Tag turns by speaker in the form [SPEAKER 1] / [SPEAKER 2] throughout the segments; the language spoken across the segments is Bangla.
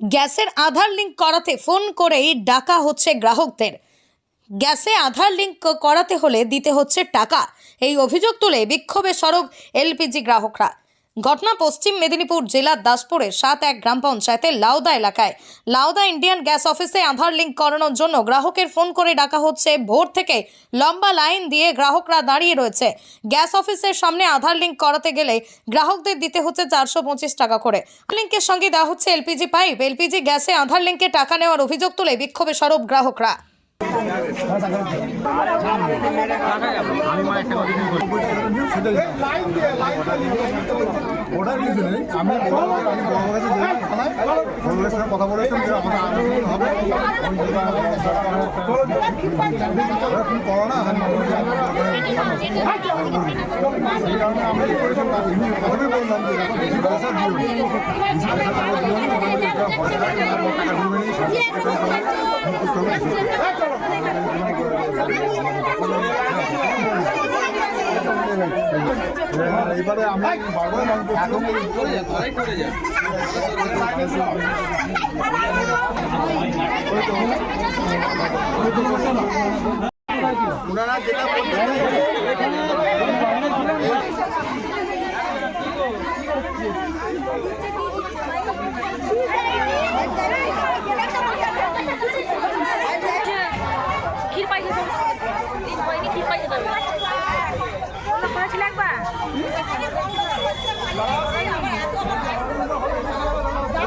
[SPEAKER 1] গ্যাসের আধার লিঙ্ক করাতে ফোন করেই ডাকা হচ্ছে গ্রাহকদের। গ্যাসে আধার লিঙ্ক করাতে হলে দিতে হচ্ছে টাকা। এই অভিযোগ তুলে বিক্ষোভে সরব এলপিজি গ্রাহকরা। ঘটনা পশ্চিম মেদিনীপুর জেলার দাসপুরের সাত এক গ্রাম পঞ্চায়েতের লাউদা এলাকায়। লাউদা ইন্ডিয়ান গ্যাস অফিসে আধার লিঙ্ক করানোর জন্য গ্রাহকের ফোন করে ডাকা হচ্ছে। ভোর থেকে লম্বা লাইন দিয়ে গ্রাহকরা দাঁড়িয়ে রয়েছে। গ্যাস অফিসের সামনে আধার লিঙ্ক করাতে গেলে গ্রাহকদের দিতে হচ্ছে চারশো পঁচিশ টাকা করে। লিঙ্কের সঙ্গে দেওয়া হচ্ছে এলপিজি পাইপ। এলপিজি গ্যাসে আধার লিঙ্কে টাকা নেওয়ার অভিযোগ তুলে বিক্ষোভে সরব গ্রাহকরা।
[SPEAKER 2] ওটার কিছু নেই আমি বড় আমি বড় কাছে যাই থানায় সঙ্গে কথা বলেছেন যে আমাদের আন্দোলন হবে ফোন করো না সেই কারণে আমরা কি করেছিলাম তার বললাম যে পয়সা দিও টাকা দিও না, মোটামুটি একটা পয়সা টাকা দিও না, টাকা দিবে না, সাত টাকা দিবে না, মুখস্থ হবে, এসব। এবারে আমি বারবার ওনারা যেটা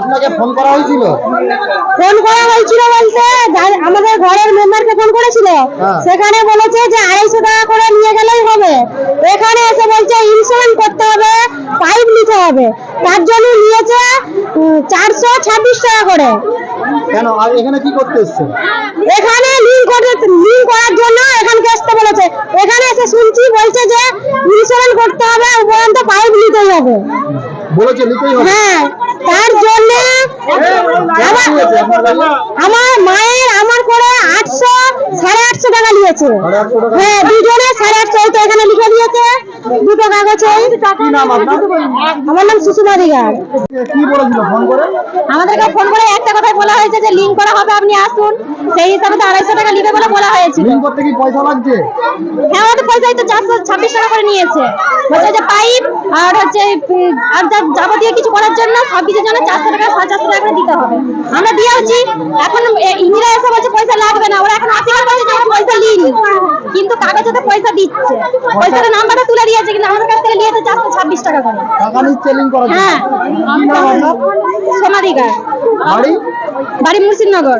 [SPEAKER 3] আপনাকে ফোন করা হয়েছিল?
[SPEAKER 4] ফোন করা হয়েছিল বলতে আমাদের ঘরের মেম্বারকে ফোন করেছিল।
[SPEAKER 3] হ্যাঁ।
[SPEAKER 4] সেখানে বলেছে যে আড়াইশো টাকা করে নিয়ে গেলেই হবে। এখানে এসে বলছে ইন্স্যুরেন্স করতে হবে পাইপ নিতে হবে। তার জন্য নিয়েছে চারশো ছাব্বিশ টাকা করে।
[SPEAKER 3] কেন? আর এখানে কি করতে এসছে?
[SPEAKER 4] এখানে লিঙ্ক করতে লিঙ্ক করার জন্য এখানকে আসতে বলেছে। এখানে এসে শুনছি বলছে যে ইন্স্যুরেন্স করতে হবে উপরন্ত পাইপ নিতেই হবে।
[SPEAKER 3] বলেছে নিতেই হবে।
[SPEAKER 4] হ্যাঁ তার জন্য? আমার মায়ের আমার করে আটশো সাড়ে আটশো টাকা নিয়েছে? হ্যাঁ দুজনে সাড়ে আটশো তো এখানে লিখে দিয়েছে। দুটো কাগজ আমার নাম সুষমা দিগার।
[SPEAKER 3] কি বলেছিল? ফোন করে?
[SPEAKER 4] আমাদেরকে ফোন করে একটা কথা বলা হয়েছে লিঙ্ক করা হবে আপনি আসুন। সেই হিসাবে তো আড়াইশো টাকা নিবে বলে বলা হয়েছিল।
[SPEAKER 3] লিঙ্ক করতে কি পয়সা লাগছে?
[SPEAKER 4] হ্যাঁ আমাদের পয়সাই তো চারশো ছাব্বিশ টাকা করে নিয়েছে। হচ্ছে যে পাইপ আর হচ্ছে আর যা- যাবতীয় কিছু করার জন্য সব কিছুর জন্য চারশো টাকা সাড়ে চারশো টাকা করে দিতে হবে। আমরা দিয়েওছি। এখন ইন্দিরা এসে বলছে পয়সা লাগবে না। ওরা এখন বলছে যে আমরা পয়সা নিইনি কিন্তু কাগজে তো পয়সা দিচ্ছে। পয়সাটা নাম্বারটা তুলে দিয়েছে কিন্তু আমাদের কাছ থেকে নিয়েছে চারশো ছাব্বিশ টাকা করে।
[SPEAKER 3] টাকা নিচ্ছে
[SPEAKER 4] হ্যাঁ।
[SPEAKER 3] বাড়ি
[SPEAKER 4] বাড়ি? মুর্শিদনগর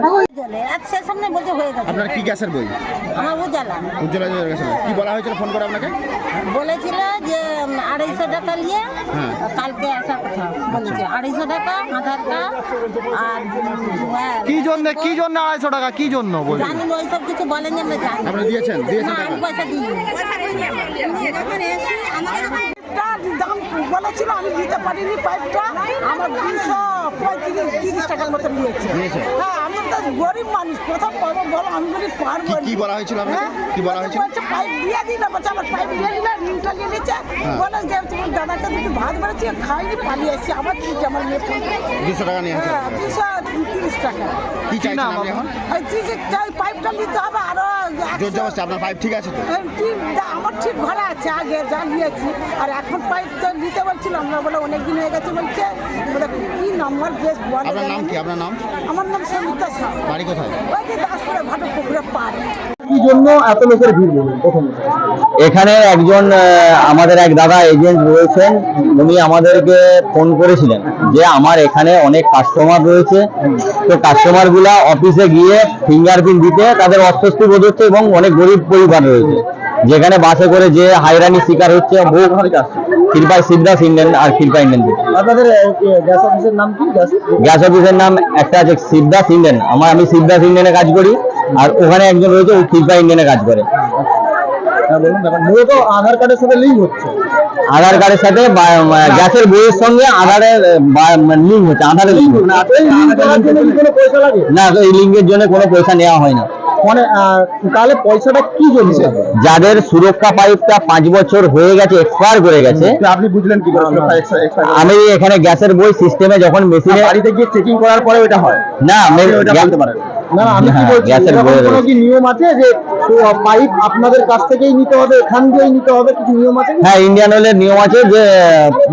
[SPEAKER 5] একশোর সামনে বলতে হয়ে গেছে
[SPEAKER 6] আপনার কি গ্যাসের বই?
[SPEAKER 5] আমার উজালা।
[SPEAKER 6] উজ্জ্বলা গ্যাসের কি বলা হয়েছিল? ফোন করে আপনাকে।
[SPEAKER 5] বলেছিল যে আড়াইশো টাকা নিয়ে
[SPEAKER 6] হ্যাঁ।
[SPEAKER 5] কালকে আসার কথা। বলেছে আড়াইশো টাকা আধার কার্ড আর হ্যাঁ,
[SPEAKER 3] কি জন্য কি জন্য আড়াইশো টাকা? কি জন্য
[SPEAKER 5] জানি ওইসব কিছু বলেন আমরা জানি। না।
[SPEAKER 6] আপনি দিয়েছেন দিয়েছেন
[SPEAKER 5] না,
[SPEAKER 6] টাকা
[SPEAKER 5] আমি পয়সা দিই
[SPEAKER 7] পাইপটার দাম বলেছিল আমি দিতে পারিনি পাইপটা আমার দুশো পঁয়ত্রিশ তিরিশ টাকার মতো নিয়েছে? হ্যাঁ আমি তো গরিব মানুষ কোথাও পাবো বলো আমি বলি পারব
[SPEAKER 6] কি- বলা হয়েছিল আপনাকে?
[SPEAKER 7] হ্যাঁ?
[SPEAKER 6] কি বলা হয়েছিল?
[SPEAKER 7] বলছে পাইপ দিয়ে দিলে বলছে আমার পাইপ দিয়ে দিলে ঋণটা নিয়ে নিচ্ছে
[SPEAKER 6] হ্যাঁ।
[SPEAKER 7] বলে যে তোমার দাদাকে দুটো ভাত বেড়েছি খাইনি পালিয়ে এসেছি আবার ঠিক আমার মেয়ে
[SPEAKER 6] দুশো টাকা নিয়ে
[SPEAKER 7] হ্যাঁ দুশো তিরিশ টাকা
[SPEAKER 6] কি চাইছেন আপনি এখন
[SPEAKER 7] এই যে- যে পাইপটা নিতে হবে আরও
[SPEAKER 6] জোর জবরদস্তি আপনার পাইপ ঠিক আছে তো
[SPEAKER 7] ঠিক আমার ঘরে আছে আগে যা নিয়েছি আর এখন পাইপ তো নিতে বলছিলাম না বলে অনেক দিন হয়ে গেছে বলছে। বলে আমার বেশ বলে
[SPEAKER 6] আপনার নাম কি? আপনার নাম?
[SPEAKER 7] আমার নাম সমিতা শাহ
[SPEAKER 6] বাড়ি কোথায়?
[SPEAKER 7] ওই যে দাসপুরে ভাটো পুকুরে পার
[SPEAKER 3] কি জন্য এত লোকের ভিড় বলুন প্রথমে
[SPEAKER 8] এখানে একজন আমাদের এক দাদা এজেন্ট রয়েছেন উনি আমাদেরকে ফোন করেছিলেন যে আমার এখানে অনেক কাস্টমার রয়েছে। তো কাস্টমারগুলা অফিসে গিয়ে ফিঙ্গারপ্রিন্ট দিতে তাদের অস্বস্তি বোধ হচ্ছে এবং অনেক গরিব পরিবার রয়েছে। যেখানে বাসে করে যে হাইরানি শিকার হচ্ছে বহু কৃপা সিদ্ধাস ইন্ডিয়ান আর কৃপা ইন্ডিয়ান
[SPEAKER 3] আপনাদের গ্যাস অফিসের নাম কি? গ্যাস
[SPEAKER 8] গ্যাস অফিসের নাম একটা আছে সিদ্ধাস ইন্ডিয়ান। আমার আমি সিদ্ধাস ইন্ডিয়ানে কাজ করি আর ওখানে একজন রয়েছে ও কৃপা ইন্ডিয়ানে কাজ করে।
[SPEAKER 3] হ্যাঁ মূলত আধার কার্ডের সাথে লিঙ্ক হচ্ছে।
[SPEAKER 8] আধার কার্ডের সাথে গ্যাসের বইয়ের সঙ্গে আধারের লিঙ্ক হচ্ছে আধারের লিঙ্ক না তো এই লিঙ্কের জন্য কোনো পয়সা নেওয়া হয় না।
[SPEAKER 3] মানে তাহলে পয়সাটা কি জন্য
[SPEAKER 8] যাদের সুরক্ষা পাইপটা পাঁচ বছর হয়ে গেছে এক্সপায়ার করে গেছে।
[SPEAKER 6] আপনি বুঝলেন কি করে?
[SPEAKER 8] আমি এখানে গ্যাসের বই সিস্টেমে যখন মেশিনে
[SPEAKER 6] বাড়িতে গিয়ে চেকিং করার পরে ওটা হয়।
[SPEAKER 8] না
[SPEAKER 6] ওটা বলতে পারেন।
[SPEAKER 3] না আমি কি
[SPEAKER 8] হ্যাঁ,
[SPEAKER 3] বলছি? এরকম কোনো কি নিয়ম আছে যে পাইপ আপনাদের কাছ থেকেই নিতে হবে এখান দিয়েই নিতে হবে? কিছু নিয়ম আছে
[SPEAKER 8] হ্যাঁ ইন্ডিয়ান অয়েলের নিয়ম আছে যে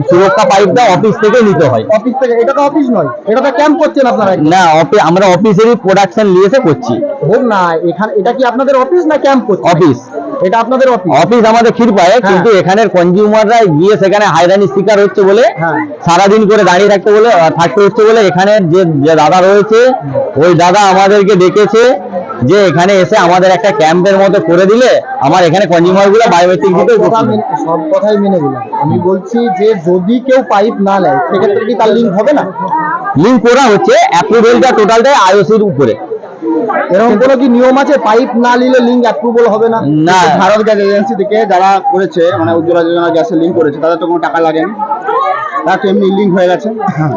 [SPEAKER 8] সুরক্ষা পাইপটা অফিস থেকে নিতে হয়।
[SPEAKER 3] অফিস থেকে? এটা তো অফিস নয়। এটা তো ক্যাম্প করছেন আপনারা
[SPEAKER 8] না অফিস আমরা অফিসেরই প্রোডাকশন নিয়ে এসে করছি।
[SPEAKER 3] হোক না এখানে এটা কি আপনাদের অফিস না ক্যাম্প করছে
[SPEAKER 8] অফিস
[SPEAKER 3] এটা আপনাদের অফিস
[SPEAKER 8] অফিস আমাদের ক্ষীরপায়ে
[SPEAKER 3] হ্যাঁ।
[SPEAKER 8] কিন্তু এখানের কনজিউমাররা গিয়ে সেখানে হায়রানি শিকার হচ্ছে বলে
[SPEAKER 3] হ্যাঁ।
[SPEAKER 8] সারাদিন করে দাঁড়িয়ে থাকতে বলে থাকতে হচ্ছে বলে এখানে যে যে দাদা রয়েছে ওই দাদা আমাদেরকে ডেকেছে যে এখানে এসে আমাদের একটা ক্যাম্পের মতো করে দিলে আমার এখানে কনজিউমারগুলো বায়োমেট্রিক দিতে
[SPEAKER 3] সব সব কথাই মেনে দিলাম আমি বলছি যে যদি কেউ পাইপ না নেয় সেক্ষেত্রে কি তার লিঙ্ক হবে না?
[SPEAKER 8] লিঙ্ক করা হচ্ছে অ্যাপ্রুভেলটা টোটালটাই আইওসির উপরে।
[SPEAKER 3] এরকম কোনো কি নিয়ম আছে? পাইপ না নিলে লিঙ্ক অ্যাপ্রুভাল হবে না?
[SPEAKER 8] না।
[SPEAKER 6] ভারত গ্যাস এজেন্সি থেকে যারা করেছে মানে উজ্জ্বলা যোজনা গ্যাসের লিঙ্ক করেছে তাদের তো কোনো টাকা লাগেনি। তার এমনি লিঙ্ক হয়ে গেছে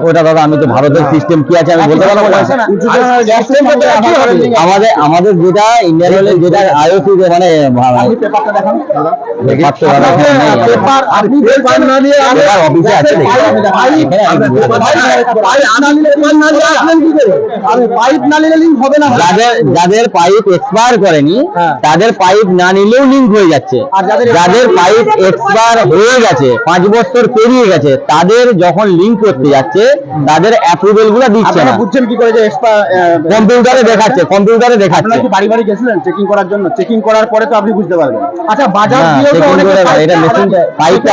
[SPEAKER 8] ওটা দাদা আমি তো ভারতের সিস্টেম কি আছে আমি বলতে পারব না
[SPEAKER 6] উজ্জ্বলা গ্যাস সিস্টেমটা একই হবে।
[SPEAKER 8] আমাদের আমাদের যেটা ইন্ডিয়ান অয়েলের যেটা আইওসি মানে
[SPEAKER 6] আপনি পেপারটা দেখান দাদা।
[SPEAKER 8] পাঁচশো টাকা
[SPEAKER 3] আপনাকে
[SPEAKER 8] নেই আমার।
[SPEAKER 3] পেপার আপনি পেপার না দিয়ে
[SPEAKER 8] পেপার অফিসে আছে দেখি।
[SPEAKER 3] পাইপ
[SPEAKER 8] এখানে আমি বলতে পারব না।
[SPEAKER 3] পাইপ না নিলে পেপার না দিয়ে আসলেন কি করে আরে পাইপ না নিলে লিঙ্ক হবে না
[SPEAKER 8] যাদের পাইপ এক্সপায়ার করেনি
[SPEAKER 3] হ্যাঁ।
[SPEAKER 8] তাদের পাইপ না নিলেও লিঙ্ক হয়ে যাচ্ছে
[SPEAKER 3] যাদের
[SPEAKER 8] পাইপ এক্সপায়ার হয়ে গেছে পাঁচ বছর পেরিয়ে গেছে তাদের যখন লিঙ্ক করতে যাচ্ছে তাদের অ্যাপ্রুভেলগুলো দিচ্ছে না।
[SPEAKER 6] বুঝছেন কি করে যে
[SPEAKER 8] কম্পিউটারে দেখাচ্ছে কম্পিউটারে দেখাচ্ছে
[SPEAKER 6] আপনারা কি বাড়ি বাড়ি গেছিলেন চেকিং করার জন্য? চেকিং করার পরে তো আপনি বুঝতে পারবেন।
[SPEAKER 3] আচ্ছা বাজার দিয়েও তো অনেকে
[SPEAKER 8] এটা পাইপটা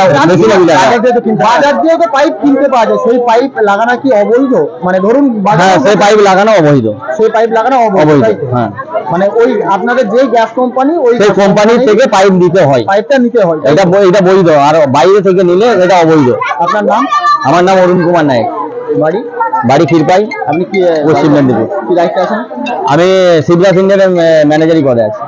[SPEAKER 3] বাজার দিয়ে তো দিয়েও তো পাইপ কিনতে পাওয়া যায়। সেই পাইপ লাগানো কি অবৈধ? মানে ধরুন
[SPEAKER 8] হ্যাঁ সেই পাইপ লাগানো অবৈধ।
[SPEAKER 3] সেই পাইপ লাগানো অবৈধ?
[SPEAKER 8] হ্যাঁ।
[SPEAKER 3] মানে ওই আপনাদের যে গ্যাস কোম্পানি ওই
[SPEAKER 8] সেই কোম্পানি থেকে পাইপ দিতে হয়।
[SPEAKER 3] পাইপটা নিতে হয়।
[SPEAKER 8] এটা এটা বৈধ। আর বাইরে থেকে নিলে এটা অবৈধ।
[SPEAKER 3] আপনার নাম?
[SPEAKER 8] আমার নাম অরুণ কুমার নায়ক।
[SPEAKER 3] বাড়ি?
[SPEAKER 8] বাড়ি ফিরপাই।
[SPEAKER 3] আপনি কি
[SPEAKER 8] পশ্চিম মেদিনীপুর।
[SPEAKER 3] কি দায়িত্বে আছেন?
[SPEAKER 8] আমি শিবরাজ ইন্ডিয়ানের ম্যানেজারই পদে আছি।